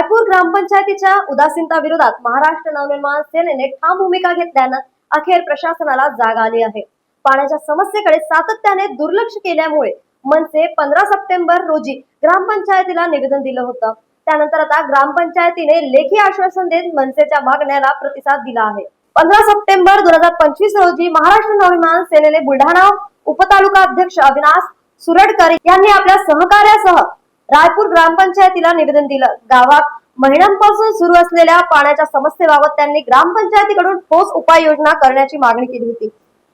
रायपूर ग्रामपंचायतीच्या उदासीनता विरोधात महाराष्ट्र नवनिर्माण सेनेने ठाम भूमिका घेतल्यानं अखेर प्रशासनाला जाग आली आहे. पाण्याच्या समस्येकडे सातत्याने दुर्लक्ष केल्यामुळे मनसे पंधरा सप्टेंबर रोजी ग्रामपंचायतीला निवेदन दिलं होतं. त्यानंतर आता ग्रामपंचायतीने लेखी आश्वासन देत मनसेच्या मागण्याला प्रतिसाद दिला आहे. पंधरा सप्टेंबर दोन हजार पंचवीस रोजी महाराष्ट्र नवनिर्माण सेनेने बुलढाणा उपतालुका अध्यक्ष अविनाश सुरडकर यांनी आपल्या सहकार्यासह रायपूर ग्रामपंचायतीला निवेदन दिलं. गावात महिन्यांपासून सुरू असलेल्या पाण्याच्या समस्येबाबत त्यांनी ग्रामपंचायतीकडून ठोस उपाययोजना करण्याची मागणी केली होती.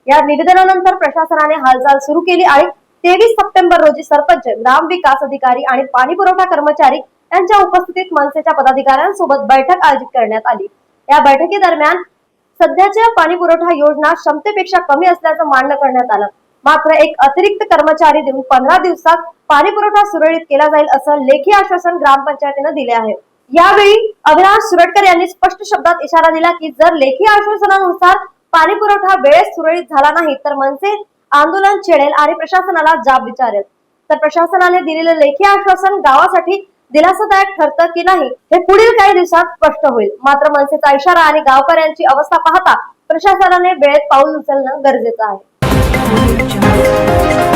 या निवेदनानंतर प्रशासनाने हालचाल सुरू केली आणि तेवीस सप्टेंबर रोजी सरपंच ग्राम विकास अधिकारी आणि पाणी पुरवठा कर्मचारी यांच्या उपस्थितीत मनसेच्या पदाधिकाऱ्यांसोबत बैठक आयोजित करण्यात आली. या बैठकीदरम्यान सध्याच्या पाणी पुरवठा योजना क्षमतेपेक्षा कमी असल्याचं मान्य करण्यात आलं. मात्र एक अतिरिक्त कर्मचारी देऊन पंधरा दिवसात पाणी पुरवठा सुरळीत केला जाईल असं लेखी आश्वासन ग्रामपंचायतीनं दिले आहे. यावेळी अविनाश सुरटकर यांनी स्पष्ट शब्दात इशारा दिला की जर लेखी आश्वासनानुसार पाणी पुरवठा वेळेत सुरळीत झाला नाही तर मनसे आंदोलन छेडेल आणि प्रशासनाला जाब विचारेल. तर प्रशासनाने दिलेलं लेखी आश्वासन गावासाठी दिलासादायक ठरतं की नाही हे पुढील काही दिवसात स्पष्ट होईल. मात्र मनसेचा इशारा आणि गावकऱ्यांची अवस्था पाहता प्रशासनाने वेळेत पाऊल उचलणं गरजेचं आहे. Audio Jungle.